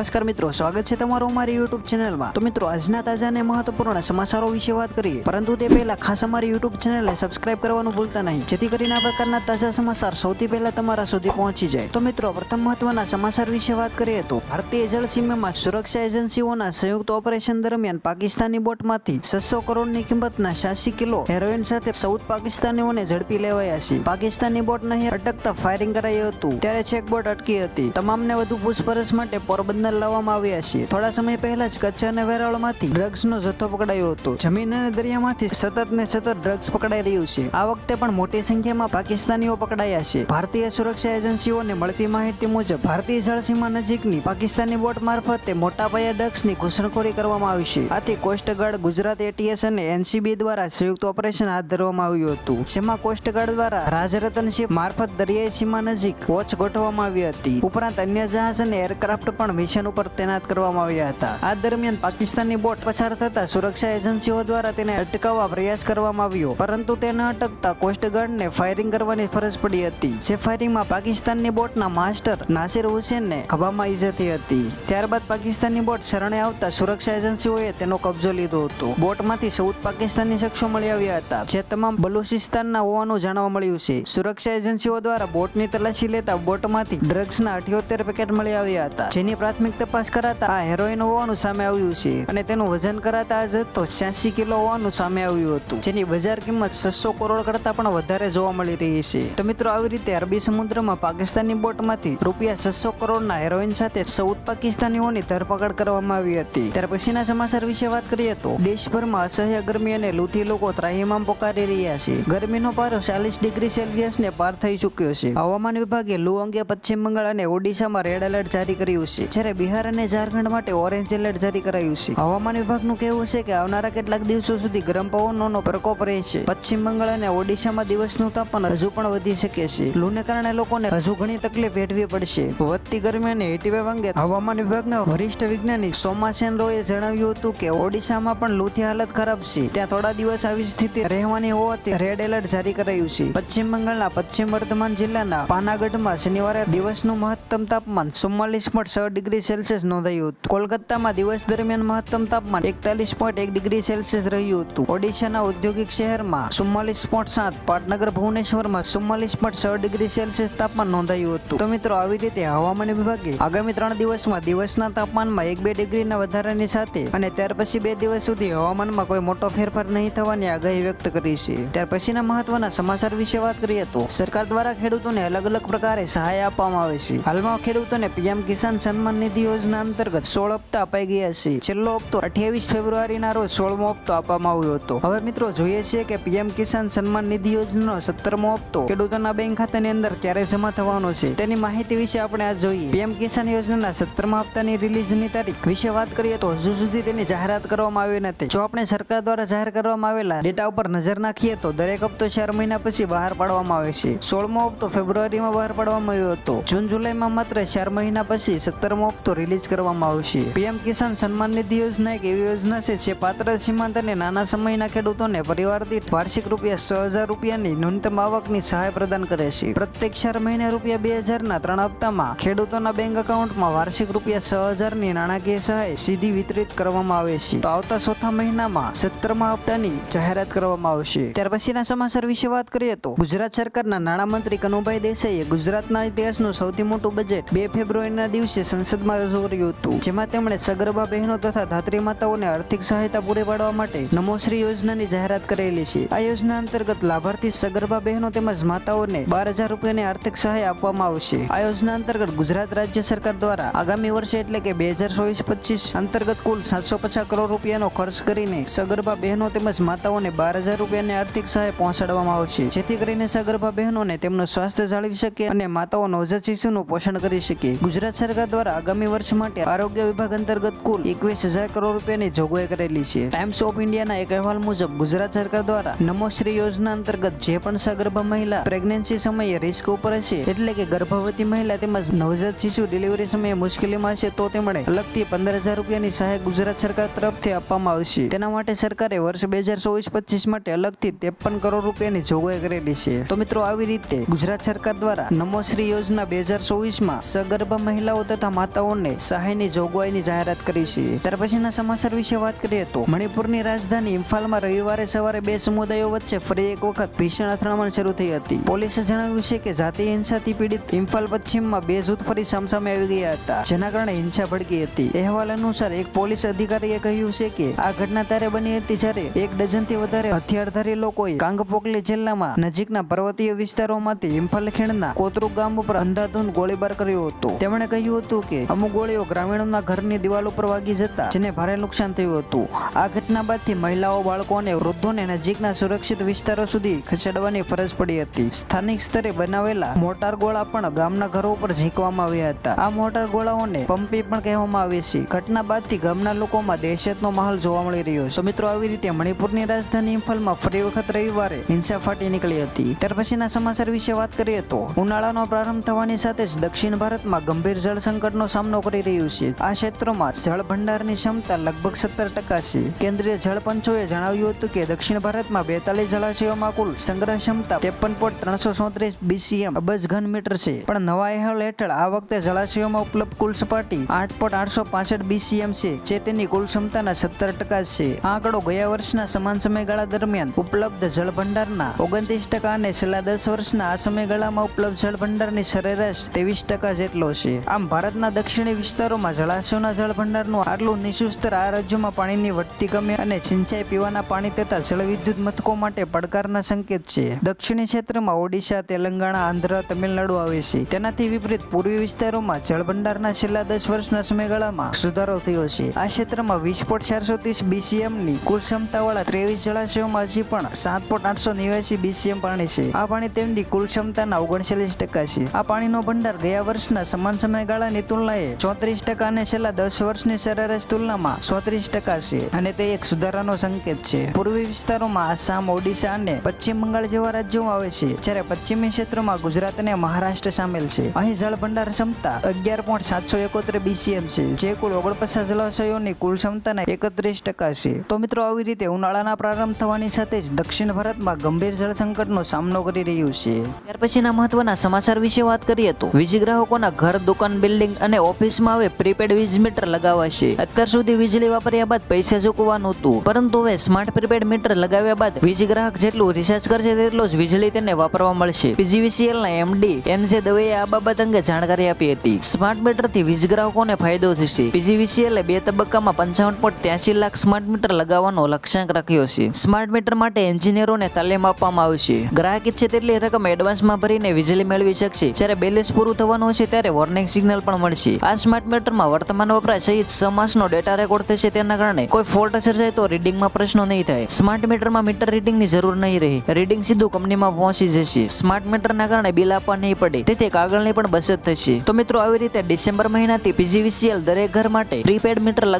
નમસ્કાર મિત્રો, સ્વાગત છે તમારું અમારી યુટ્યુબ ચેનલમાં તો મિત્રો, આજના તાજા અને મહત્વપૂર્ણ સમાચારો વિશે વાત કરીએ. પરંતુ તે પહેલા ખાસ અમારી યુટ્યુબ ચેનલને સબસ્ક્રાઇબ કરવાનું ભૂલતા નહીં, જેથી કરીને આ પ્રકારના તાજા સમાચાર સૌથી પહેલા તમારા સુધી પહોંચી જાય. તો મિત્રો, પ્રથમ મહત્વના સમાચાર વિશે વાત કરીએ તો, ભારતીય જળ સીમામાં સુરક્ષા એજન્સીઓના સંયુક્ત ઓપરેશન દરમિયાન પાકિસ્તાની બોટમાંથી છસો કરોડની કિંમતના છ્યાસી કિલો હેરોઇન સાથે ચૌદ પાકિસ્તાનીઓને ઝડપી લેવાયા છે. પાકિસ્તાની નહીં અટકતા ફાયરિંગ કરાયું હતું, ત્યારે ચેક બોટ અટકી હતી. તમામને વધુ પૂછપરછ માટે પોરબંદર લાવવામાં આવ્યા છે થોડા સમય પહેલા જ કચ્છ અને વેરાવળમાંથી ડ્રગ્સનો જથ્થો પકડાયો હતો. જમીન અને દરિયામાંથી સતત ને સતત ડ્રગ્સ પકડાઈ રહ્યું છે. આ વખતે પણ મોટી સંખ્યામાં પાકિસ્તાનીઓ પકડાયા છે. ભારતીય સુરક્ષા એજન્સીઓને મળતી માહિતી મુજબ, ભારતીય જળસીમા નજીકની પાકિસ્તાની બોટ મારફતે મોટા પાયા ડ્રગ્સની ઘૂસણખોરી કરવામાં આવી છે. આથી કોસ્ટગાર્ડ ગુજરાત એટીએસ અને એનસીબી દ્વારા સંયુક્ત ઓપરેશન હાથ ધરવામાં આવ્યું હતું. જેમાં કોસ્ટગાર્ડ દ્વારા રાજરતન શિપ મારફત દરિયાઈ સીમા નજીક વોચ ગોઠવવામાં આવી હતી. ઉપરાંત અન્ય જહાજ અને એરક્રાફ્ટ પણ મિશન ઉપર તૈનાત કરવામાં આવ્યા હતા. આ દરમિયાન પાકિસ્તાનની બોટ પસાર થતા સુરક્ષા એજન્સીઓ દ્વારા તેને અટકાવવા પ્રયાસ કરવામાં આવ્યો, પરંતુ તેને અટકતા કોસ્ટગાર્ડને ફાયરિંગ કરવાની ફરજ પડી હતી, જે ફાયરિંગમાં પાકિસ્તાનની બોટના માસ્ટર નાસિર હુસેનને ખભામાં ઈજા હતી. ત્યારબાદ પાકિસ્તાનની બોટ શરણે આવતા સુરક્ષા એજન્સીઓએ તેનો કબજો લીધો હતો. બોટમાંથી સૌદ પાકિસ્તાની શખ્સો મળી આવ્યા હતા, જે તમામ બલુચિસ્તાનના હોવાનું જાણવા મળ્યું છે. સુરક્ષા એજન્સીઓ દ્વારા બોટની તલાશી લેતા બોટમાંથી ડ્રગ્સના અઠ્યોતેર પેકેટ મળી આવ્યા હતા, જેની પ્રાથમિક તપાસ કરાતા આ હેરોઇન હોવાનું સામે આવ્યું છે અને તેનું વજન કરાતા આ જથ્થો છ્યાસી કિલો હોવાનું સામે આવ્યું હતું. જેની બજાર કિંમત છસો કરોડ કરતા પણ વધારે જોવા મળી રહી છે. તો મિત્રો, આવી રીતે અરબી સમુદ્રમાં પાકિસ્તાની બોટમાંથી રૂપિયા છસો કરોડના હેરોઇન સાથે ચૌદ પાકિસ્તાનીઓની ધરપકડ કરવામાં આવી હતી. ત્યાર પછીના સમાચાર વિશે વાત કરીએ તો, દેશભરમાં અસહ્ય ગરમી અને લૂથી લોકો ત્રાહીમામ પોકારી રહ્યા છે. ગરમીનો પારો ચાલીસ ડિગ્રી સેલ્સિયસને પાર થઈ ચૂક્યો છે. હવામાન વિભાગે લૂ અંગે પશ્ચિમ બંગાળ અને ઓડિશામાં રેડ એલર્ટ જારી કર્યું છે. જ્યારે બિહાર અને ઝારખંડ માટે ઓરેન્જ એલર્ટ જારી કરાયું છે. હવામાન વિભાગનું કહેવું છે કે આવનારા કેટલાક દિવસો સુધી ગરમ પવનોનો પ્રકોપ રહેશે. પશ્ચિમ બંગાળ અને ઓડિશામાં દિવસનું તાપમાન હજુ પણ વધી શકે છે. લૂને કારણે લોકોને હજુ ઘણી તકલીફ વેઠવી પડશે. વધતી ગરમી અને હીટવેવ અંગે હવામાન વિભાગના વરિષ્ઠ વૈજ્ઞાનિક સોમાસેન રોએ જણાવ્યું હતું કે ઓડિશામાં પણ લૂથી હાલત ખરાબ છે. ત્યાં થોડા દિવસ આવી સ્થિતિ રહેવાની હોવાથી રેડ એલર્ટ જારી કરાયું છે. પશ્ચિમ બંગાળના પશ્ચિમ વર્ધમાન જિલ્લાના પાનાગઢમાં શનિવારે દિવસનું મહત્તમ તાપમાન ચુમ્માલીસ પોઈન્ટ છ ડિગ્રી સેલ્સિયસ નોંધાયું હતું. કોલકાતામાં દિવસ દરમિયાન મહત્તમ તાપમાન એકતાલીસ પોઈન્ટ એક ડિગ્રી સેલ્સિયસ રહ્યું હતું. ઓડિશાના ઔદ્યોગિક શહેરમાં ચુમ્માલીસ પોઈન્ટ સાત, પાટનગર, ભુવનેશ્વરમાં ચુમ્માલીસ પોઈન્ટ છ ડિગ્રી સેલ્સિયસ તાપમાન નોંધાયું હતું. તો મિત્રો, આવી રીતે હવામાન વિભાગે આગામી ત્રણ દિવસમાં દિવસના તાપમાનમાં એક બે ડિગ્રીના વધારાની સાથે અને ત્યાર પછી બે દિવસ સુધી હવામાનમાં કોઈ મોટો ફેરફાર નહીં થવાની આગાહી વ્યક્ત કરી છે. ત્યાર પછીના મહત્વના સમાચાર વિશે વાત કરીએ તો સરકાર દ્વારા ખેડૂતોને અલગ અલગ પ્રકારે સહાય આપવામાં આવે છે. હાલમાં ખેડૂતોને પીએમ કિસાન સન્માન નિધિ યોજના અંતર્ગત સોળ હપ્તા અપાઈ ગયા છે. છેલ્લો હપ્તો અઠ્યાવીસ ફેબ્રુઆરીના રોજ સોળમો હપ્તો આપવામાં આવ્યો હતો. હવે મિત્રો જોઈએ છીએ કે પીએમ કિસાન સન્માન નિધિ યોજનાનો સત્તરમો હપ્તો ખેડૂતોના બેંક ખાતાની અંદર ક્યારે જમા થવાનો છે તેની માહિતી વિશે આપણે આજ જોઈએ. પીએમ કિસાન યોજનાના સત્તરમા હપ્તાની રિલીઝની તારીખ વિશે વાત કરીએ તો હજુ સુધી તેની જાહેરાત કરવામાં આવી નથી. જો આપણે સરકાર દ્વારા જાહેર કરવામાં આવેલા ડેટા ઉપર નજર નાખીએ તો દરેક હપ્તો ચાર મહિના પછી બહાર પાડવામાં આવે છે. સોળમો હપ્તો ફેબ્રુઆરીમાં બહાર પાડવામાં આવ્યો હતો. જૂન જુલાઈમાં માત્ર ચાર મહિના પછી સત્તરમો હપ્તો રિલીઝ કરવામાં આવશે. પીએમ કિસાન સન્માન નિધિ યોજના એક એવી યોજના છે જે પાત્ર સીમાંત અને નાના સમયના ખેડૂતોને પરિવાર દીઠ વાર્ષિક રૂપિયા છ હજાર રૂપિયાની ન્યૂનતમ આવકની સહાય પ્રદાન કરે છે. પ્રત્યેક ચાર મહિને રૂપિયા બે હજારના ત્રણ હપ્તામાં ખેડૂતોના બેંક એકાઉન્ટમાં વાર્ષિક રૂપિયા છ હજારની નાણાકીય સહાય સીધી વિતરિત કરવામાં આવે છે. તો આવતા ચોથા મહિનામાં સત્તરમા હપ્તાની જાહેરાત કરવામાં આવશે. ત્યાર પછીના સમાચાર વિશે વાત કરીએ તો ગુજરાત સરકારના નાણામંત્રી કનુભાઈ દેસાઈએ ગુજરાતના ઇતિહાસનું સૌથી મોટું બજેટ બે ફેબ્રુઆરીના દિવસે સંસદમાં રજૂ કર્યું હતું. જેમાં તેમણે સગર્ભા બહેનો તથા ધાત્રી માતાઓને આર્થિક સહાયતા પૂરી પાડવા માટે નમોશ્રી યોજનાની જાહેરાત કરેલી છે. આ યોજના અંતર્ગત લાભાર્થી સગર્ભા બહેનો તેમજ માતાઓને બાર હજાર રૂપિયાની આર્થિક સહાય આપવામાં આવશે. આ યોજના અંતર્ગત ગુજરાત રાજ્ય સરકાર દ્વારા આગામી વર્ષે એટલે કે બે હજાર ચોવીસ પચીસ અંતર્ગત કુલ સાતસો પચાસ કરોડ રૂપિયાનો ખર્ચ કરીને સગર્ભા બહેનો તેમજ માતાઓને બાર હજાર રૂપિયાની આર્થિક સહાય પહોંચાડવામાં આવશે. જેથી કરીને સગર્ભા બહેનોને તેમનું સ્વાસ્થ્ય જાળવી શકે અને માતાઓ નવજાત શિશુનું પોષણ કરી શકે. ગુજરાત સરકાર દ્વારા આગામી વર્ષ માટે આરોગ્ય વિભાગ અંતર્ગત કુલ એકવીસ હજાર કરોડ રૂપિયાની જોગવાઈ કરેલી છે. ટાઈમ્સ ઓફ ઇન્ડિયાના એક અહેવાલ મુજબ, ગુજરાત સરકાર દ્વારા નમોશ્રી યોજના અંતર્ગત જે પણ સગર્ભા મહિલા પ્રેગ્નન્સી સમયે રિસ્ક ઉપર હશે, એટલે કે ગર્ભવતી મહિલા તેમજ નવજાત શિશુ ડિલિવરી સમયે મુશ્કેલીમાં હશે, તો તેમણે અલગથી પંદર હજાર રૂપિયાની સહાય ગુજરાત સરકાર તરફથી આપવામાં આવશે. તેના માટે સરકારે વર્ષ બે હજાર ચોવીસ પચીસ માટે અલગથી ત્રેપન કરોડ રૂપિયાની જોગવાઈ કરેલી છે. તો મિત્રો, આવી રીતે ગુજરાત સરકાર દ્વારા નમોશ્રી યોજના બે હજાર ચોવીસમાં સગર્ભા મહિલાઓ તથા માતાઓ ગોળીઓને સહાયની જોગવાઈની જાહેરાત કરી છે. ત્યાર પછીના સમાચાર વિશે વાત કરીએ તો મણિપુરની રાજધાની ઇમ્ફાલમાં રવિવારે સવારે બે સમુદાયો વચ્ચે ફરી એક વખત ભીષણ અથડામણ શરૂ થઈ હતી. પોલીસે જણાવ્યું છે કે જાતીય હિંસાથી પીડિત ઇમ્ફાલ પશ્ચિમમાં બે જૂથ ફરી સામસામે આવી ગયા હતા, જેના કારણે હિંસા ભડકી હતી. અહેવાલ અનુસાર એક પોલીસ અધિકારીએ કહ્યું છે કે આ ઘટના ત્યારે બની હતી જ્યારે એક ડઝનથી વધારે હથિયારધારી લોકોએ કાંગપોકલી જિલ્લામાં નજીકના પર્વતીય વિસ્તારોમાંથી ઇમ્ફાલ ખીણના કોતરુ ગામ ઉપર અંધાધૂંધ ગોળીબાર કર્યો હતો. તેમણે કહ્યું હતું કે અમુક ગોળીઓ ગ્રામીણોના ઘરની દિવાલ ઉપર વાગી જતા જેને ભારે નુકસાન થયું હતું. આ ઘટના બાદથી મહિલાઓ, બાળકો અને વૃદ્ધોને નજીકના સુરક્ષિત વિસ્તારો સુધી ખસેડવાની ફરજ પડી હતી. સ્થાનિક સ્તરે બનાવેલા મોટાર ગોળા પણ ગામના ઘરો ઉપર ઝીંકવામાં આવ્યા હતા. આ મોટાર ગોળાઓને પંપી પણ કહેવામાં આવે છે. ઘટના બાદથી ગામના લોકોમાં દહેશતનો માહોલ જોવા મળી રહ્યો છે. મિત્રો, આવી રીતે મણિપુરની રાજધાની ઇમ્ફાલમાં ફરી વખત રવિવારે હિંસા ફાટી નીકળી હતી. ત્યાર પછીના સમાચાર વિશે વાત કરીએ તો ઉનાળાનો પ્રારંભ થવાની સાથે જ દક્ષિણ ભારતમાં ગંભીર જળ સંકટનો સામનો કરી રહ્યું છે. આ ક્ષેત્રોમાં જળ ભંડારની ક્ષમતા લગભગ સત્તર ટકા છે. કેન્દ્રીય જળ પંચોએ જણાવ્યું હતું કે દક્ષિણ ભારતમાં બેતાલીસ જળાશયોમાં કુલ સંગ્રહ ક્ષમતા ત્રેપન પોઈન્ટ ત્રણસો ચોત્રીસ બીસીએમ અબજ ઘન મીટર છે. પણ નવા અહેવાલ હેઠળ આ વખતે જળાશયોમાં ઉપલબ્ધ કુલ સપાટી આઠ પોઈન્ટ આઠસો પાસઠ બીસીએમ છે, જે તેની કુલ ક્ષમતાના સત્તર ટકા છે. આંકડો ગયા વર્ષના સમાન સમયગાળા દરમિયાન ઉપલબ્ધ જળ ભંડારના ઓગણત્રીસ ટકા અને છેલ્લા દસ વર્ષના આ સમયગાળામાં ઉપલબ્ધ જળ ભંડારની સરેરાશ ત્રેવીસ ટકા જેટલો છે. આમ ભારતના દક્ષિણી વિસ્તારોમાં જળાશયોના જળ ભંડારનું આટલું નીચું સ્તર આ રાજ્યોમાં પાણીની વધતી કમી અને સિંચાઈ પીવાના પાણી તથા જળવિદ્યુત મથકો માટે પડકારના સંકેત છે. દક્ષિણી ક્ષેત્રમાં ઓડિશા, તેલંગાણા, આંધ્ર, તમિલનાડુ આવે છે. તેનાથી વિપરીત પૂર્વી વિસ્તારોમાં જળભંડારના છેલ્લા દસ વર્ષના સમયગાળામાં સુધારો થયો છે. આ ક્ષેત્રમાં વીસ પોઈન્ટ ચારસો ત્રીસ બીસીએમની કુલ ક્ષમતાવાળા ત્રેવીસ જળાશયોમાં હજી પણ સાત પોઈન્ટ આઠસો નેવ્યાસી બીસીએમ પાણી છે. આ પાણી તેમની કુલ ક્ષમતાના ઓગણચાલીસ ટકા છે. આ પાણીનો ભંડાર ગયા વર્ષના સમાન સમયગાળાની તુલનાએ ચોત્રીસ ટકા અને છેલ્લા દસ વર્ષની સરેરાશ તુલનામાં ચોત્રીસ ટકા છે અને તે એક સુધારાનો સંકેત છે. પૂર્વી વિસ્તારોમાં આસામ, ઓડિશા અને પશ્ચિમ બંગાળ જેવા રાજ્યો આવે છે, જ્યારે પશ્ચિમી ક્ષેત્રમાં ગુજરાત અને મહારાષ્ટ્ર સામેલ છે. અહીં જળ ભંડાર ક્ષમતા અગિયાર પોઈન્ટ સાતસો એકોતેર બીસીએમ છે, જે કુલ ઓગણપચાસ જળાશયોની કુલ ક્ષમતાના એકત્રીસ ટકા છે. તો મિત્રો, આવી રીતે ઉનાળાના પ્રારંભ થવાની સાથે જ દક્ષિણ ભારતમાં ગંભીર જળ સંકટનો સામનો કરી રહ્યું છે. ત્યાર પછીના મહત્વના સમાચાર વિશે વાત કરીએ તો, વીજ ગ્રાહકોના ઘર, દુકાન, બિલ્ડિંગ અને ઓફિસમાં હવે પ્રીપેડ વીજ મીટર લગાવાશે. અત્યાર સુધી વીજળી વાપર્યા બાદ પૈસા ચૂકવવાનું હતું. પરંતુ હવે સ્માર્ટ પ્રીપેડ મીટર લગાવ્યા બાદ વીજ ગ્રાહક જેટલું રિચાર્જ કરશે તેટલો જ વીજળી તેને વાપરવા મળશે. પીજીવીસીએલ ના એમડી એમ જે દવેએ આ બાબત અંગે જાણકારી આપી હતી. સ્માર્ટ મીટરથી વીજ ગ્રાહકોને ફાયદો થશે. પીજીવીસીએલે બે તબક્કામાં પંચાવન પોઈન્ટ ત્યાસી લાખ સ્માર્ટ મીટર લગાવવાનો લક્ષ્યાંક રાખ્યો છે. સ્માર્ટ મીટર માટે એન્જિનિયરોને તાલીમ આપવામાં આવશે. ગ્રાહક ઈચ્છે તેટલી રકમ એડવાન્સમાં ભરીને વીજળી મેળવી શકશે. જ્યારે બેલેન્સ પૂરું થવાનું હશે ત્યારે વોર્નિંગ સિગ્નલ પણ મળશે. આ સ્માર્ટ મીટરમાં વર્તમાન વપરાશ સહિત સમાસનો ડેટા રેકોર્ડ થશે તેના કારણે કોઈ ફોલ્ટ સર્જાય તો રીડિંગમાં પ્રશ્નો નહીં થાય. સ્માર્ટ મીટરમાં મીટર રીડિંગની જરૂર નહીં રહે. રીડિંગ સીધું કંપનીમાં પહોંચી જશે. સ્માર્ટ મીટરના કારણે બિલ આપવા નહીં પડે. તેથી કાગળની પણ બચત થશે. તો મિત્રો, આવી રીતે ડિસેમ્બર મહિનાથી પીજીવીસીએલ દરેક ઘર માટે પ્રીપેડ મીટર લગા